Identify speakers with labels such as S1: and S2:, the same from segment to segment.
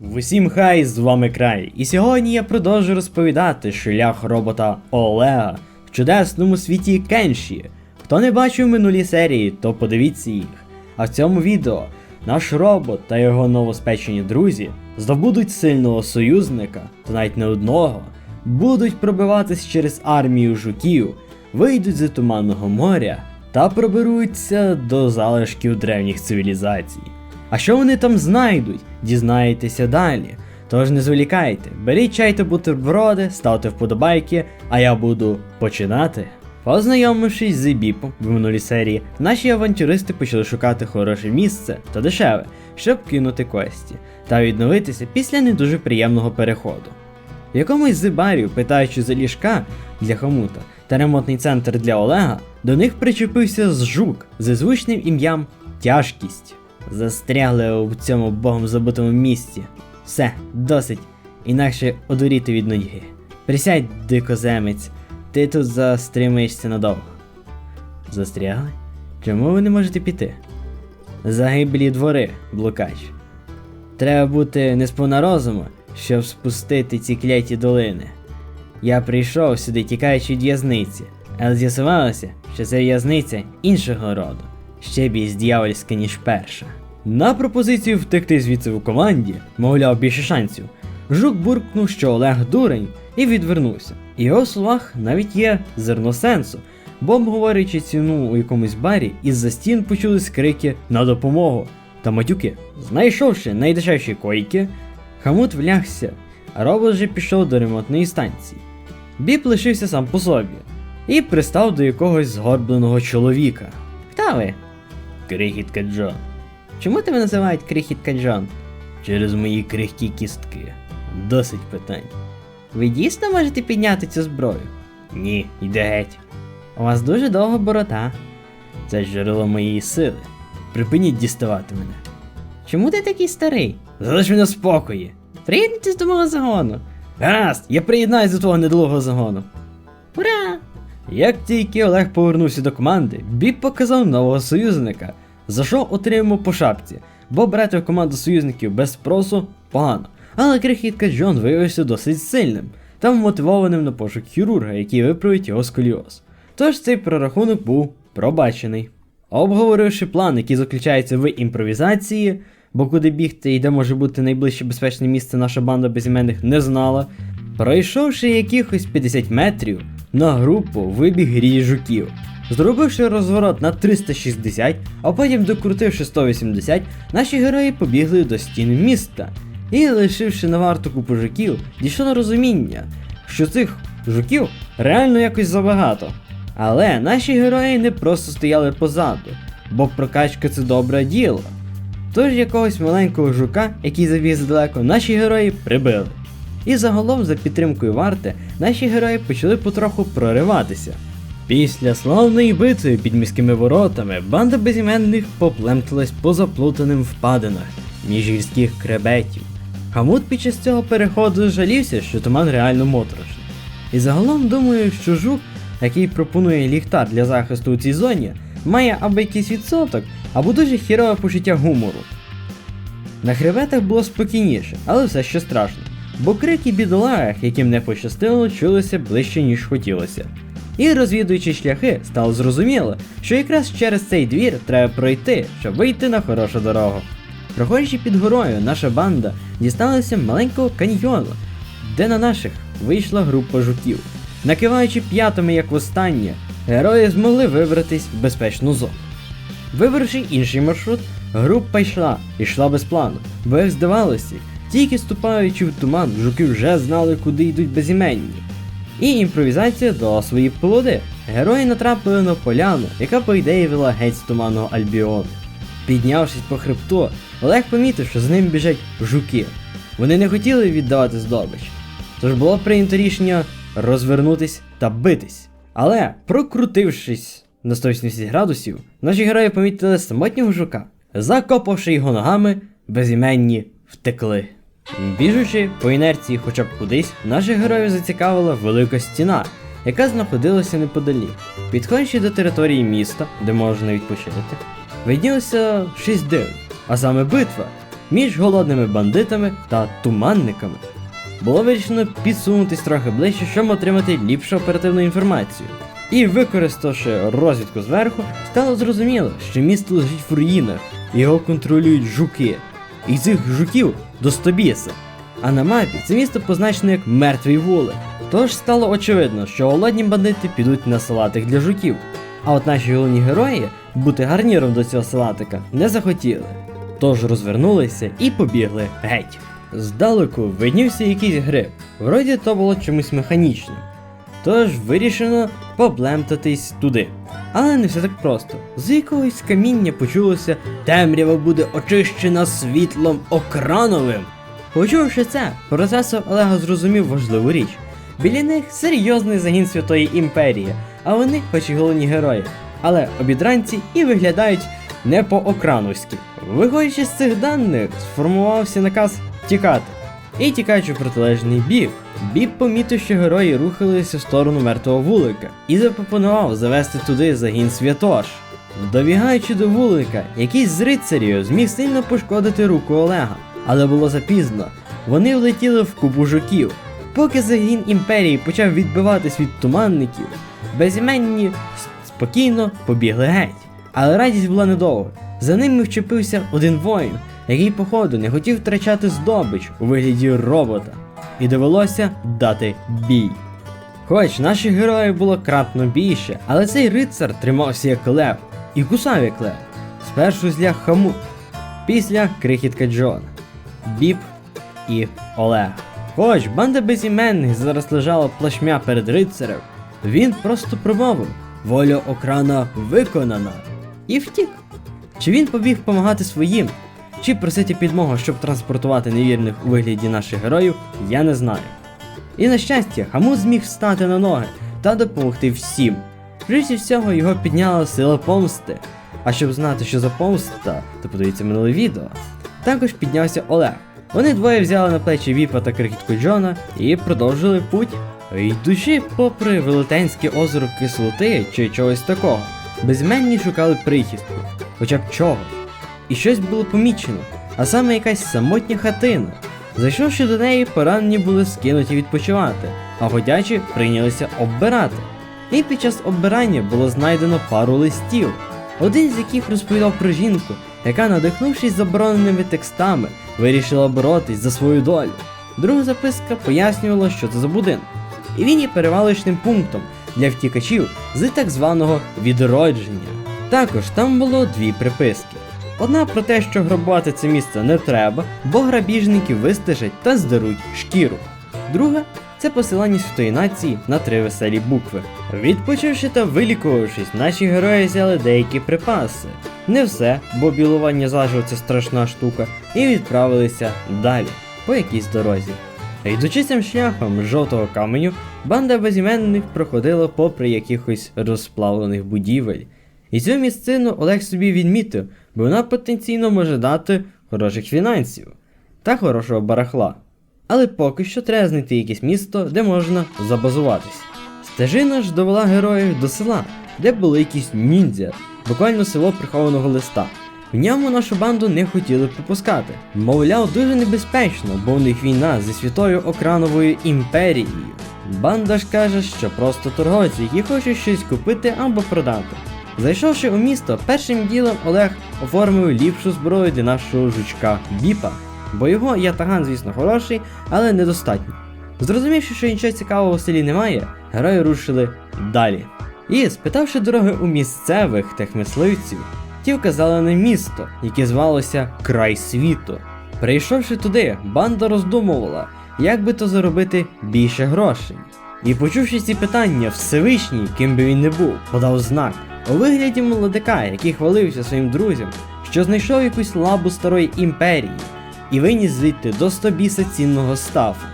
S1: Усім хай, з вами край. І сьогодні я продовжу розповідати шлях робота Олега в чудесному світі Кенші. Хто не бачив минулі серії, то подивіться їх. А в цьому відео наш робот та його новоспечені друзі здобудуть сильного союзника, та навіть не одного, будуть пробиватись через армію жуків, вийдуть з туманного моря та проберуться до залишків древніх цивілізацій. А що вони там знайдуть, дізнаєтеся далі. Тож не зволікайте, беріть чай та бутерброди, ставте вподобайки, а я буду починати. Познайомившись з Біпом в минулій серії, наші авантюристи почали шукати хороше місце та дешеве, щоб кинути кості та відновитися після не дуже приємного переходу. В якомусь з барів, питаючи за ліжка для хомута та ремонтний центр для Олега, до них причепився жук зі звучним ім'ям Тяжкість. Застрягли у цьому богом забутому місці. Все, досить, інакше одуріти від нудьги. Присядь, дикоземець, ти тут застримаєшся надовго. Застрягли? Чому ви не можете піти? Загиблі двори, блукач. Треба бути не розуму, щоб спустити ці кляті долини. Я прийшов сюди, тікаючи від в'язниці, але з'ясувалося, що це в'язниця іншого роду, ще більш дьявольська, ніж перша. На пропозицію втекти звідси у команді, мовляв, більше шансів, жук буркнув, що Олег дурень, і відвернувся. І його словах навіть є зерно сенсу, бо обговорюючи ціну у якомусь барі, із-за стін почулись крики на допомогу та матюки. Знайшовши найдешевші койки, Хамут влягся, а робот вже пішов до ремонтної станції. Біп лишився сам по собі і пристав до якогось згорбленого чоловіка. Хто ви? Крихітка Джон. Чому тебе називають Крихітка Джон? Через мої крихкі кістки. Досить питань. Ви дійсно можете підняти цю зброю? Ні, йде геть. У вас дуже довга борода. Це джерело моєї сили. Припиніть діставати мене. Чому ти такий старий? Залиш мене спокої. Приєднуйтесь до мого загону. Гаразд, я приєднаюсь до твого недолугого загону. Ура! Як тільки Олег повернувся до команди, Біб показав нового союзника, за що отримав по шапці, бо брати в команду союзників без спросу погано. Але крихітка Джон виявився досить сильним та мотивованим на пошук хірурга, який виправить його сколіоз. Тож цей прорахунок був пробачений. Обговоривши план, який заключається в імпровізації, бо куди бігти і де може бути найближче безпечне місце наша банда безіменних не знала. Пройшовши якихось 50 метрів, на групу вибіг рій жуків. Зробивши розворот на 360, а потім докрутивши 180, наші герої побігли до стін міста. І, лишивши на варту купу жуків, дійшло на розуміння, що цих жуків реально якось забагато. Але наші герої не просто стояли позаду, бо прокачка це добре діло. Тож якогось маленького жука, який забіг задалеко, наші герої прибили. І загалом, за підтримкою варти, наші герої почали потроху прориватися. Після славної битви під міськими воротами банда безіменних поплемталась по заплутаним впадинах між гірських кребетів. Хамут під час цього переходу жалівся, що туман реально моторошний. І загалом думаю, що жук, який пропонує ліхтар для захисту у цій зоні, має або якийсь відсоток, або дуже хірове почуття гумору. На хребетах було спокійніше, але все ще страшно, бо крики бідолагах, яким не пощастило, чулися ближче, ніж хотілося. І розвідуючи шляхи, стало зрозуміло, що якраз через цей двір треба пройти, щоб вийти на хорошу дорогу. Проходячи під горою, наша банда дісталася маленького каньйону, де на наших вийшла група жуків. Накиваючи п'ятами, як востаннє, герої змогли вибратись в безпечну зону. Вибравши інший маршрут, група йшла, і йшла без плану, бо як здавалося, тільки ступаючи в туман, жуки вже знали, куди йдуть безіменні. І імпровізація дала свої плоди. Герої натрапили на поляну, яка по ідеї вела геть з туманного Альбіону. Піднявшись по хребту, Олег помітив, що з ним біжать жуки. Вони не хотіли віддавати здобич. Тож було прийнято рішення розвернутись та битись. Але, прокрутившись на 180 градусів, наші герої помітили самотнього жука. Закопавши його ногами, безіменні втекли. Біжучи по інерції хоча б кудись, наших героїв зацікавила велика стіна, яка знаходилася неподалік. Підходячи до території міста, де можна відпочити, виднілося шість див, а саме битва. між голодними бандитами та туманниками. Було вирішено підсунутись трохи ближче, щоб отримати ліпшу оперативну інформацію. І використавши розвідку зверху, стало зрозуміло, що місто лежить в руїнах, його контролюють жуки. І цих жуків до стобіса. А на мапі це місто позначено як мертвий вулик. Тож стало очевидно, що голодні бандити підуть на салатик для жуків. А от наші головні герої бути гарніром до цього салатика не захотіли. Тож розвернулися і побігли геть. Здалеку виднівся якийсь гриб, вроді то було чимось механічним. Тож вирішено поблемтатись туди. Але не все так просто. З якогось каміння почулося темрява буде очищена світлом окрановим. Почувши це, процесор Олега зрозумів важливу річ. Біля них серйозний загін Святої імперії, а вони, хоч і головні герої, але обідранці і виглядають не по-окрановськи. Виходячи з цих даних, сформувався наказ тікати. І тікаючи в протилежний бік, Біб помітив, що герої рухалися в сторону мертвого вулика і запропонував завести туди загін святош. Добігаючи до вулика, якийсь з рицарів зміг сильно пошкодити руку Олега, але було запізно. Вони влетіли в купу жуків. Поки загін імперії почав відбиватись від туманників, безіменні спокійно побігли геть. Але радість була недовго. За ними вчепився один воїн, який, походу, не хотів втрачати здобич у вигляді робота, і довелося дати бій. Хоч наших героїв було кратно більше, але цей рицар тримався як лев і кусав як лев. Спершу зляг хамут, після крихітка Джона, Біб і Олег. Хоч банда безіменних зараз лежала плашмя перед рицарем, він просто промовив воля окрана виконана і втік. Чи він побіг допомагати своїм, чи просити підмогу, щоб транспортувати невірних у вигляді наших героїв, я не знаю. І на щастя, Хамут зміг встати на ноги та допомогти всім. Прежде всього його підняла сила помсти. А щоб знати, що за помста, то подивіться минуле відео. Також піднявся Олег. Вони двоє взяли на плечі Віпа та крихітку Джона і продовжили путь. Йдучи попри Велетенське озеро кислоти чи чогось такого, безменні шукали прихистку, хоча б чого. І щось було помічено, а саме якась самотня хатина. Зайшовши до неї, поранені були скинуті відпочивати, а ходячі прийнялися оббирати. І під час оббирання було знайдено пару листів, один з яких розповідав про жінку, яка, надихнувшись забороненими текстами, вирішила боротись за свою долю. Друга записка пояснювала, що це за будинок, і він є перевалочним пунктом для втікачів з так званого відродження. Також там було дві приписки. Одна про те, що грабувати це місце не треба, бо грабіжники вистежать та здеруть шкіру. Друга це посилання святої нації на три веселі букви. Відпочивши та вилікувавшись, наші герої взяли деякі припаси. Не все, бо білування заживо це страшна штука, і відправилися далі, по якійсь дорозі. Йдучи цим шляхом жовтого каменю, банда безіменних проходила попри якихось розплавлених будівель. І цю місцину Олег собі відмітив, бо вона потенційно може дати хороших фінансів та хорошого барахла. Але поки що треба знайти якесь місто, де можна забазуватись. Стежина ж довела героїв до села, де були якісь ніндзя, буквально село прихованого листа. В ньому нашу банду не хотіли пропускати. Мовляв, дуже небезпечно, бо у них війна зі святою окрановою імперією. Банда ж каже, що просто торговці, які хочуть щось купити або продати. Зайшовши у місто, першим ділом Олег оформив ліпшу зброю для нашого жучка Біпа, бо його ятаган, звісно, хороший, але недостатньо. Зрозумівши, що нічого цікавого в селі немає, герої рушили далі. І, спитавши дороги у місцевих тих мисливців, ті вказали на місто, яке звалося Край світу. Прийшовши туди, банда роздумувала, як би то заробити більше грошей. І почувши ці питання, Всевишній, ким би він не був, подав знак у вигляді молодика, який хвалився своїм друзям, що знайшов якусь лабу старої імперії і виніс звідти до стобіса цінного стафу.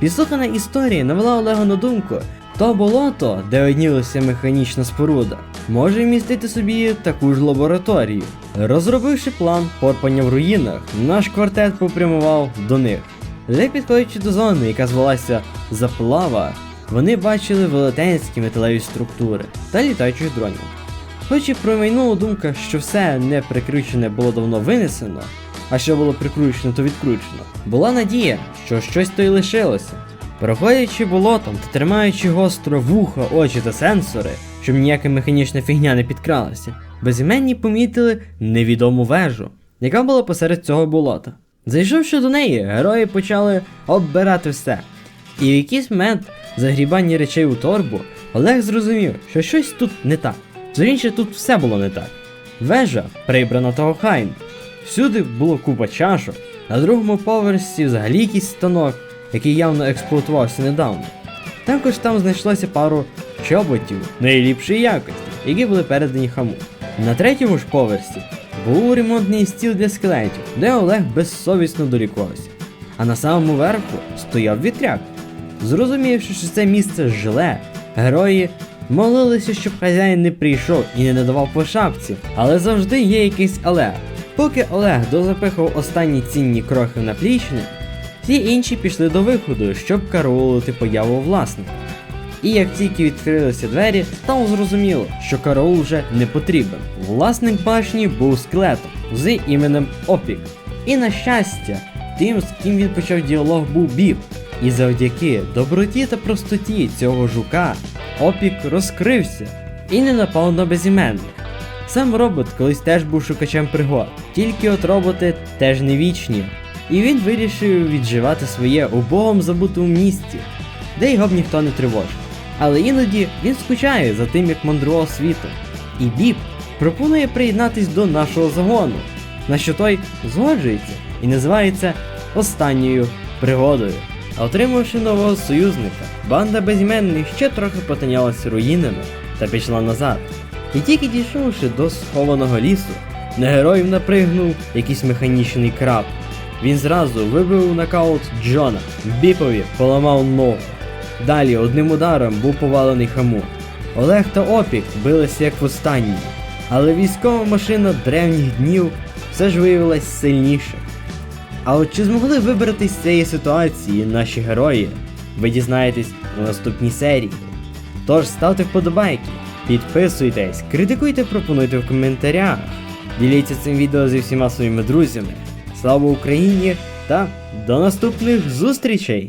S1: Підслухана історія навела Олега на думку, то болото, де однілася механічна споруда, може вмістити собі таку ж лабораторію. Розробивши план порпання в руїнах, наш квартет попрямував до них. Вже підходячи до зони, яка звалася Заплава, вони бачили велетенські металеві структури та літаючих дронів. Хоч і промайнула думка, що все не прикручене було давно винесено, а що було прикручено, то відкручено. Була надія, що щось то й лишилося. Проходячи болотом та тримаючи гостро вуха, очі та сенсори, щоб ніяка механічна фігня не підкралася, безіменні помітили невідому вежу, яка була посеред цього болота. Зайшовши до неї, герої почали оббирати все. І в якийсь момент загрібання речей у торбу Олег зрозумів, що щось тут не так. Зорінше тут все було не так. Вежа прибрана того хайм. Всюди було купа чашок, на другому поверсі взагалі якийсь станок, який явно експлуатувався недавно. Також там знайшлося пару чоботів найліпшої якості, які були передані хаму. На третьому ж поверсі був ремонтний стіл для скелетів, де Олег безсовісно долікувався. А на самому верху стояв вітряк. Зрозумівши, що це місце жиле, герої молилися, щоб хазяїн не прийшов і не надавав по шапці, але завжди є якийсь але. Поки Олег дозапихав останні цінні крохи на плічник, всі інші пішли до виходу, щоб караулити появу власника. І як тільки відкрилися двері, стало зрозуміло, що караул вже не потрібен. Власник башні був скелетом з іменем Опік. І на щастя, тим, з ким він почав діалог, був Біб. І завдяки доброті та простоті цього жука Опік розкрився і не напав на безіменних. Сам робот колись теж був шукачем пригод, тільки от роботи теж не вічні. І він вирішив відживати своє у богом забутому місці, де його б ніхто не тривожив. Але іноді він скучає за тим, як мандрував світом. І Біб пропонує приєднатись до нашого загону, на що той згоджується і називається останньою пригодою. Отримавши нового союзника, банда безіменних ще трохи потинялася руїнами та пішла назад. І тільки дійшовши до схованого лісу, на героїв напригнув якийсь механічний краб. Він зразу вибив нокаут Джона, біпові поламав ногу. Далі одним ударом був повалений хаму. Олег та Опік билися як в останній, але військова машина древніх днів все ж виявилась сильніше. А от чи змогли вибратись з цієї ситуації наші герої, ви дізнаєтесь у наступній серії. Тож ставте вподобайки, підписуйтесь, критикуйте, пропонуйте в коментарях, діліться цим відео зі всіма своїми друзями. Слава Україні та до наступних зустрічей!